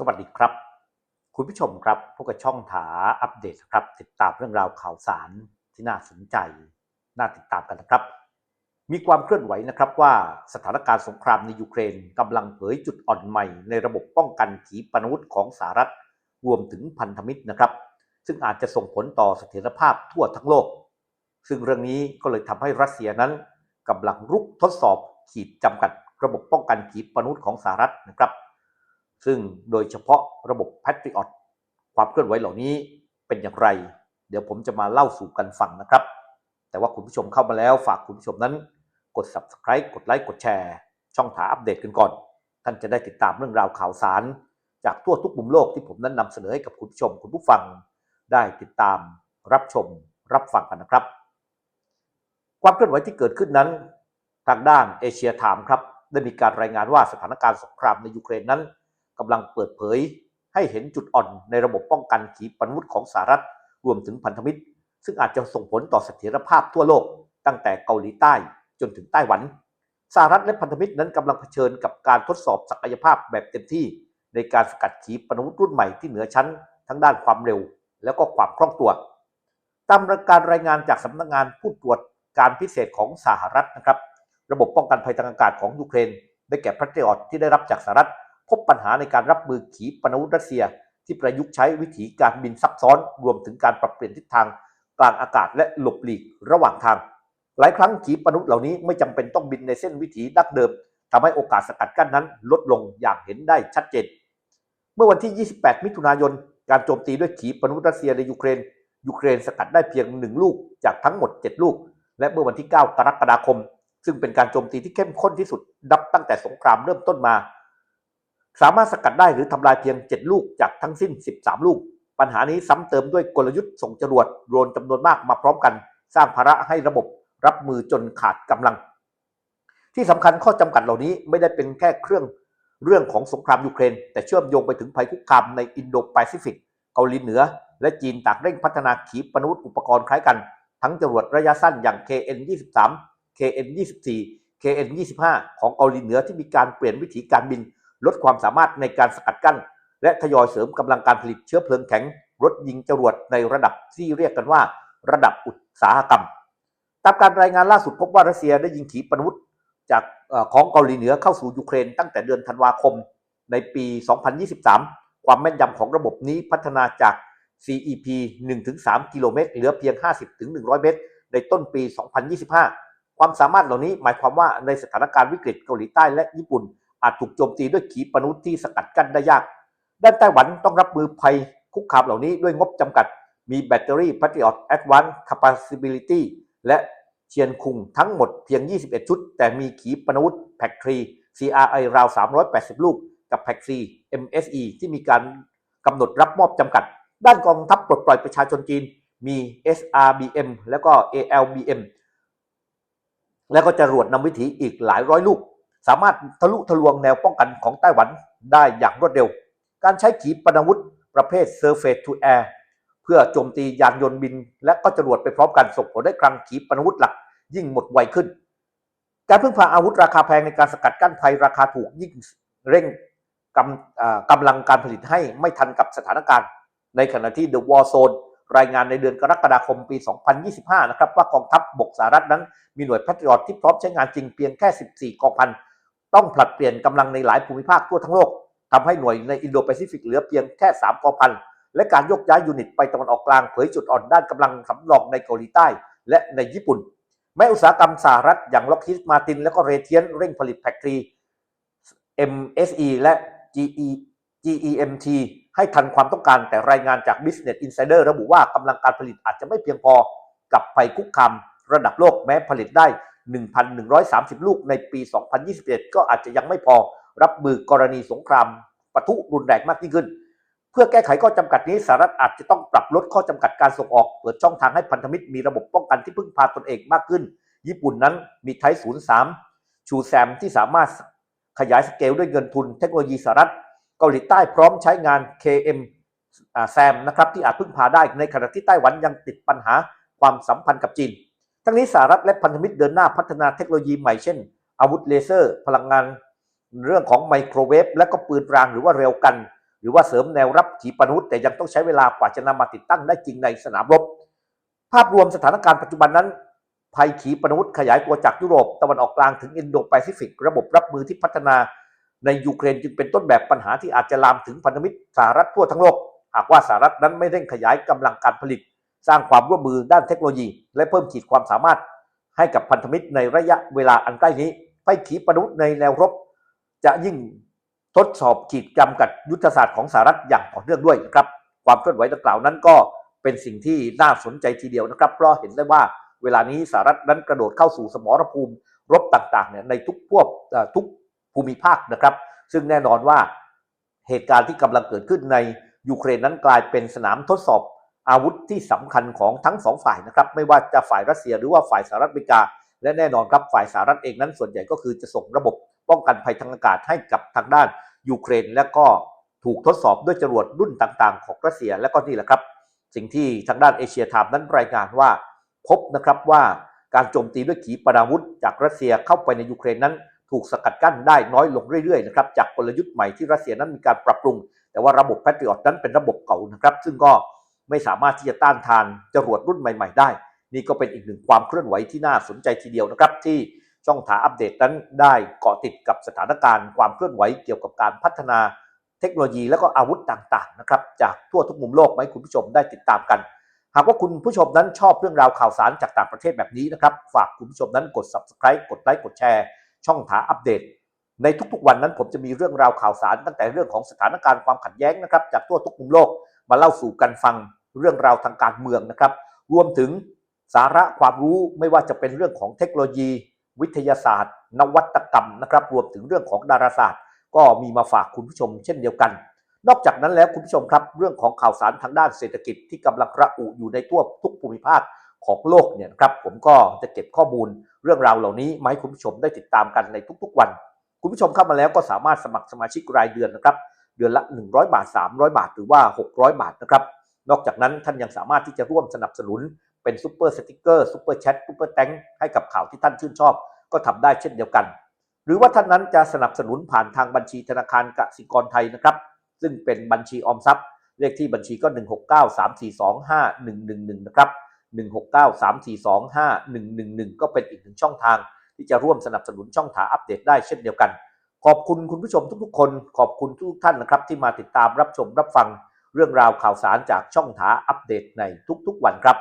สวัสดีครับ คุณผู้ชมครับพวกบช่องถาอัปเดตครับ ติดตามเรื่องราวข่าวสารที่น่าสนใจ น่าติดตามกันนะครับ มีความเคลื่อนไหวนะครับว่าสถานการณ์สงครามในยูเครนกำลังเผยจุดอ่อนใหม่ ในระบบป้องกันขีปนาวุธของสหรัฐรวมถึงพันธมิตรนะครับ ซึ่งอาจจะส่งผลต่อเสถียรภาพทั่วทั้งโลก ซึ่งเรื่องนี้ก็เลยทำให้รัสเซียนั้นกำลังรุกทดสอบขีดจำกัด ระบบป้องกันขีปนาวุธของสหรัฐนะครับ ซึ่งโดยเฉพาะระบบ Patriot ความเคลื่อนไหวเหล่านี้เป็นอย่างไร เดี๋ยวผมจะมาเล่าสู่กันฟังนะครับ แต่ว่าคุณผู้ชมเข้ามาแล้วฝากคุณผู้ชมนั้น กด subscribe กดไลค์กดแชร์ ช่องถาอัปเดตกันก่อน ท่านจะได้ติดตามเรื่องราวข่าวสาร จากทั่วทุกมุมโลกที่ผมนั้นนำเสนอให้กับคุณผู้ชมคุณผู้ฟัง ได้ติดตามรับชมรับฟังกันนะครับ ความเคลื่อนไหวที่เกิดขึ้นนั้น ทางด้านเอเชียไทม์ครับได้มีการรายงานว่าสถานการณ์สงครามในยูเครนนั้น กำลังเปิดเผย ให้เห็นจุดอ่อนในระบบป้องกันขีปนาวุธของสหรัฐรวมถึงพันธมิตร ซึ่งอาจจะส่งผลต่อเสถียรภาพทั่วโลก ตั้งแต่เกาหลีใต้จนถึงไต้หวันสหรัฐและพันธมิตรนั้นกำลังเผชิญกับการทดสอบศักยภาพแบบเต็มที่ ในการสกัดขีปนาวุธรุ่นใหม่ที่เหนือชั้น ทั้งด้านความเร็ว แล้วก็ความคล่องตัว ตามการรายงานจากสำนักงานผู้ตรวจการพิเศษของสหรัฐนะครับ ระบบป้องกันภัยทางอากาศของยูเครน ได้แก่พระเตออที่ได้รับจากสหรัฐ พบปัญหาในการรับมือขีปนาวุธรัสเซีย ที่ประยุกต์ใช้วิธีการบินซับซ้อนรวมถึงการปรับเปลี่ยนทิศทางกลางอากาศและหลบหลีกระหว่างทาง หลายครั้งขีปนาวุธเหล่านี้ไม่จำเป็นต้องบินในเส้นวิถีดั้งเดิมทำให้โอกาสสกัดกั้นนั้น ลดลงอย่างเห็นได้ชัดเจน เมื่อวันที่ 28 มิถุนายน การโจมตีด้วยขีปนาวุธรัสเซียในยูเครน ยูเครนสกัดได้เพียงหนึ่งลูกจากทั้งหมด 7 ลูก และเมื่อวันที่ 9 กรกฎาคม ซึ่งเป็นการโจมตีที่เข้มข้นที่สุดนับตั้งแต่สงครามเริ่มต้นมา สามารถสกัดได้หรือทำลายเพียง 7 ลูกจากทั้งสิ้น 13 ลูก ปัญหานี้ซ้ำเติมด้วยกลยุทธ์ส่งจรวดโดรนจำนวนมากมาพร้อมกัน สร้างภาระให้ระบบรับมือจนขาดกำลัง ที่สำคัญข้อจำกัดเหล่านี้ไม่ได้เป็นแค่เครื่องเรื่องของสงครามยูเครน แต่เชื่อมโยงไปถึงภัยคุกคามในอินโดแปซิฟิกเกาหลีเหนือ และจีนต่างเร่งพัฒนาขีปนาวุธอุปกรณ์คล้ายกัน ทั้งจรวดระยะสั้นอย่าง KN-23 KN-24 KN-25 ของเกาหลีเหนือที่มีการเปลี่ยนวิธีการบิน ลดความสามารถในการสกัดกั้น และทยอยเสริมกำลังการผลิตเชื้อเพลิงแข็งรถยิงจรวดในระดับที่เรียกกันว่า ระดับอุตสาหกรรม ตามการรายงานล่าสุดพบว่ารัสเซียได้ยิงขีปนาวุธจากของเกาหลีเหนือเข้าสู่ยูเครนตั้งแต่เดือนธันวาคมในปี 2023 ความแม่นยำของระบบนี้พัฒนาจาก CEP 1-3 กิโลเมตรเหลือเพียง 50-100 เมตร ในต้นปี 2025 ความสามารถเหล่านี้หมายความว่าในสถานการณ์วิกฤตเกาหลีใต้และญี่ปุ่น อาจถูกโจมตีด้วยขีปนาวุธที่สกัดกั้นได้ยาก ด้านไต้หวันต้องรับมือภัยคุกคามเหล่านี้ด้วยงบจำกัด มีแบตเตอรี่ Patriot Advanced Capability และเชียนคุงทั้งหมดเพียง 21 ชุด แต่มีขีปนาวุธแพ็กทรี CRI ราว 380 ลูก กับแพ็กซี MSE ที่มีการกำหนดรับมอบจำกัด ด้านกองทัพปลดปล่อยประชาชนจีนมี SRBM แล้วก็ ALBM แล้วก็จรวดนำวิถีอีกหลายร้อยลูก สามารถทะลุทะลวงแนวป้องกันของไต้หวันได้อย่างรวดเร็ว การใช้ขีปนาวุธประเภท Surface to Air เพื่อโจมตียานยนต์บิน และก็จรวดไปพร้อมกันส่งผลให้คลังขีปนาวุธหลัก ยิ่งหมดไวขึ้น การพึ่งพาอาวุธราคาแพงในการสกัดกั้นภัยราคาถูกยิ่งเร่งกำกำลังการผลิตให้ไม่ทันกับสถานการณ์ ในขณะที่ The War Zone รายงานในเดือนกรกฎาคมปี 2025 นะครับว่ากองทัพบบกสหรัฐนั้นมีหน่วยพัทยอที่พร้อมใช้งานจริงเพียงแค่ 14 กองพัน ต้องผลัดเปลี่ยนกำลังในหลายภูมิภาคทั่วทั้งโลกทำให้หน่วยในอินโดแปซิฟิกเหลือเพียงแค่3กองพันและการยกย้ายยูนิตไปตะวันออกกลางเผยจุดอ่อนด้านกำลังสำรองในเกาหลีใต้ และในญี่ปุ่น แม้อุตสาหกรรมสหรัฐอย่างล็อกฮิดมาติน และก็เรเทียนเร่งผลิตแฟคทรี MSE และ GE GEMT ให้ทันความต้องการแต่รายงานจาก Business Insider ระบุว่ากำลังการผลิตอาจจะไม่เพียงพอกับภัยคุกคามระดับโลกแม้ผลิตได้ 1,130 ลูกในปี 2021 ก็อาจจะยังไม่พอรับมือกรณีสงครามปะทุรุนแรงมากยิ่งขึ้น เพื่อแก้ไขข้อจำกัดนี้สหรัฐอาจจะต้องปรับลดข้อจำกัดการส่งออก เปิดช่องทางให้พันธมิตรมีระบบป้องกันที่พึ่งพาตนเองมากขึ้น ญี่ปุ่นนั้นมีไทป์03 ชูแซมที่สามารถขยายสเกลด้วยเงินทุนเทคโนโลยีสหรัฐ เกาหลีใต้พร้อมใช้งาน KM แซมนะครับที่อาจพึ่งพาได้ในขณะที่ไต้หวันยังติดปัญหาความสัมพันธ์กับจีน ทั้งนี้สหรัฐและพันธมิตรเดินหน้าพัฒนาเทคโนโลยีใหม่เช่น อาวุธเลเซอร์ พลังงาน เรื่องของไมโครเวฟและก็ปืนรางหรือว่าเร็วกัน หรือว่าเสริมแนวรับขีปนาวุธแต่ยังต้องใช้เวลากว่าจะนำมาติดตั้งได้จริงในสนามรบ ภาพรวมสถานการณ์ปัจจุบันนั้น ภัยขีปนาวุธขยายตัวจากยุโรปตะวันออกกลางถึงอินโดแปซิฟิก ระบบรับมือที่พัฒนาในยูเครนจึงเป็นต้นแบบปัญหาที่อาจจะลามถึงพันธมิตรสหรัฐทั่วทั้งโลก หากว่าสหรัฐนั้นไม่เร่งขยายกำลังการผลิต สร้างความร่วมมือด้านเทคโนโลยี และเพิ่มขีดความสามารถให้กับพันธมิตรในระยะเวลาอันใกล้นี้ภัยขีปนาวุธในแนวรบ จะยิ่งทดสอบขีดจำกัดยุทธศาสตร์ของสหรัฐอย่างต่อเนื่องด้วยนะครับความเคลื่อนไหวดังกล่าวนั้นก็เป็นสิ่งที่น่าสนใจทีเดียวนะครับ เพราะเห็นได้ว่าเวลานี้สหรัฐนั้นกระโดดเข้าสู่สมรภูมิรบต่างๆเนี่ยในทุกพวกทุกภูมิภาคนะครับ ซึ่งแน่นอนว่าเหตุการณ์ที่กำลังเกิดขึ้นในยูเครนนั้นกลายเป็นสนามทดสอบ อาวุธที่สำคัญของทั้งสองฝ่ายนะครับไม่ว่าจะฝ่ายรัสเซียหรือว่าฝ่ายสหรัฐอเมริกา และแน่นอนครับฝ่ายสหรัฐเองนั้นส่วนใหญ่ก็คือจะส่งระบบป้องกันภัยทางอากาศให้กับทางด้านยูเครน และก็ถูกทดสอบด้วยจรวดรุ่นต่างๆ ของรัสเซียและก็นี่แหละครับ สิ่งที่ทางด้านเอเชียไทม์นั้นรายงานว่า พบนะครับว่าการโจมตีด้วยขีปนาวุธ จากรัสเซียเข้าไปในยูเครนนั้น ถูกสกัดกั้นได้น้อยลงเรื่อยๆนะครับจากกลยุทธ์ใหม่ที่รัสเซียนั้นมีการปรับปรุง แต่ว่าระบบแพทริอตนั้นเป็นระบบเก่านะครับ ซึ่งก็ ไม่สามารถที่จะต้านทานจรวดรุ่นใหม่ ๆ ได้ นี่ก็เป็นอีกหนึ่งความเคลื่อนไหวที่น่าสนใจทีเดียวนะครับ ที่ช่องถาอัปเดตนั้นได้เกาะติดกับสถานการณ์ความเคลื่อนไหวเกี่ยวกับการพัฒนาเทคโนโลยีและก็อาวุธต่างๆนะครับจากทั่วทุกมุมโลกมาให้คุณผู้ชมได้ติดตามกัน หากว่าคุณผู้ชมนั้นชอบเรื่องราวข่าวสารจากต่างประเทศแบบนี้นะครับฝากคุณผู้ชมนั้นกด subscribe กดไลค์กดแชร์ ช่องถาอัปเดต ในทุกๆวันนั้นผมจะมีเรื่องราวข่าวสารตั้งแต่เรื่องของสถานการณ์ความขัดแย้งนะครับจากทั่วทุกมุมโลกมาเล่าสู่กันฟัง เรื่องราวทางการเมืองนะครับ รวมถึงสาระความรู้ไม่ว่าจะเป็นเรื่องของเทคโนโลยี วิทยาศาสตร์ นวัตกรรมนะครับ รวมถึงเรื่องของดาราศาสตร์ ก็มีมาฝากคุณผู้ชมเช่นเดียวกัน นอกจากนั้นแล้วคุณผู้ชมครับ เรื่องของข่าวสารทางด้านเศรษฐกิจที่กำลังระอุอยู่ในทั่วทุกภูมิภาคของโลกเนี่ยนะครับผมก็จะเก็บข้อมูลเรื่องราวเหล่านี้มาให้คุณผู้ชมได้ติดตามกันในทุกๆวัน คุณผู้ชมเข้ามาแล้วก็สามารถสมัครสมาชิกรายเดือนนะครับ เดือนละ 100 บาท 300 บาท หรือว่า 600 บาทนะครับ นอกจากนั้นท่านยังสามารถที่จะร่วมสนับสนุน เป็นซูเปอร์สติกเกอร์ซูเปอร์แชทซูเปอร์แตงให้กับข่าวที่ท่านชื่นชอบ ก็ทำได้เช่นเดียวกัน หรือว่าท่านนั้นจะสนับสนุนผ่านทางบัญชีธนาคารกสิกรไทยนะครับ ซึ่งเป็นบัญชีออมทรัพย์ เลขที่บัญชีก็ 16934251111 นะครับ 16934251111 ก็เป็นอีกหนึ่งช่องทาง ที่จะร่วมสนับสนุนช่องถาอัปเดตได้เช่นเดียวกัน ขอบคุณคุณผู้ชมทุกๆคน ขอบคุณทุกท่านนะครับที่มาติดตามรับชมรับฟัง เรื่องราวข่าวสารจากช่องถาอัปเดตในทุกๆวันครับ